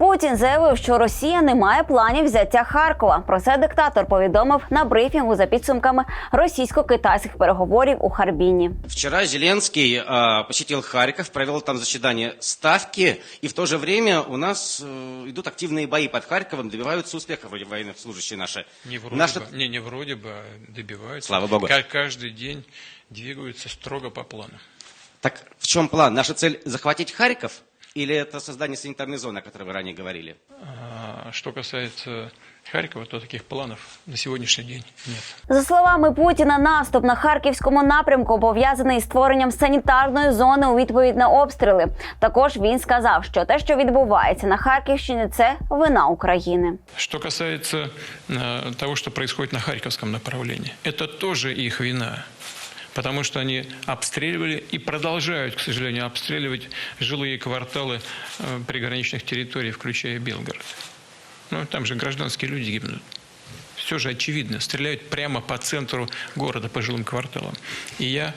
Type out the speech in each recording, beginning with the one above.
Путін заявив, що Росія не має планів взяття Харкова. Про це диктатор повідомив на брифінгу за підсумками російсько-китайських переговорів у Харбіні. Вчера Зеленский э, посетил Харьков, провел там заседание Ставки, и в то же время у нас э, идут активные бои под Харьковом, добиваются успеха вроде военнослужащие наши. Не вроде Наши- бы, не, не вроде бы, а добиваются. Слава богу. Ка- Каждый день двигаются строго по плану. Так в чем план? Наша цель захватить Харьков? Или это создание санитарной зоны, о которой вы ранее говорили? А что касается Харькова, то таких планов на сегодняшний день нет. За словами Путіна, наступ на харківському напрямку пов'язаний із створенням санітарної зони у відповідь на обстріли. Також він сказав, що те, що відбувається на Харківщині, це вина України. Что касается э, того, что происходит на Харьковском направлении, это тоже их вина. Потому что они обстреливали и продолжают, к сожалению, обстреливать жилые кварталы э, приграничных территорий, включая Белгород. Ну, там же гражданские люди гибнут. Все же очевидно. Стреляют прямо по центру города, по жилым кварталам. И я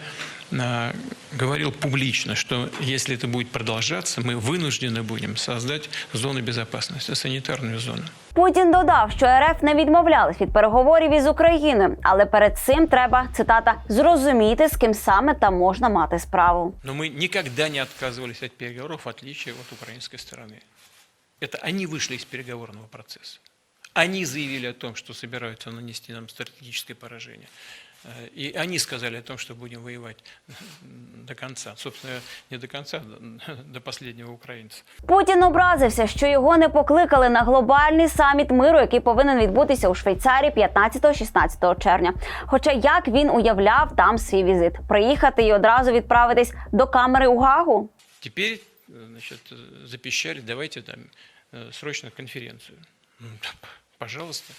говорил публично, что если это будет продолжаться, мы вынуждены будем создать зону безопасности, санитарную зону. Путін додав, що РФ не відмовлялись від переговорів із Україною, але перед цим треба цитата зрозуміти, з ким саме там можна мати справу. Но мы никогда не отказывались от переговоров, в отличие от украинской стороны. Это они вышли из переговорного процесса. Они заявили о том, что собираются нанести нам стратегическое поражение. Э, И они сказали о том, что будем воевать до конца. Собственно, не до конца, до- до последнего украинца. Путін образився, що його не покликали на глобальний саміт миру, який повинен відбутися у Швейцарії 15-16 червня. Хоча як він уявляв там свій візит, приїхати і одразу відправитись до камери у Гагу. Теперь, э, значит, э, запищали, давайте там э, срочно конференцию. Ну, да, п- Пожалуйста.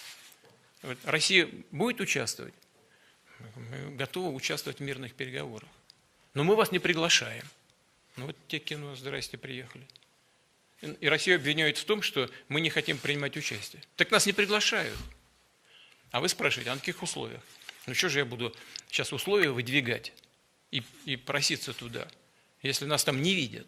Вот Россия будет участвовать? Мы готовы участвовать в мирных переговорах. Но мы вас не приглашаем. Ну вот те кино, здрасте, приехали. И- Россию обвиняют в том, что мы не хотим принимать участие. Так нас не приглашают. А вы спрашиваете, а на каких условиях? Ну что же я буду сейчас условия выдвигать и, и проситься туда, если нас там не видят?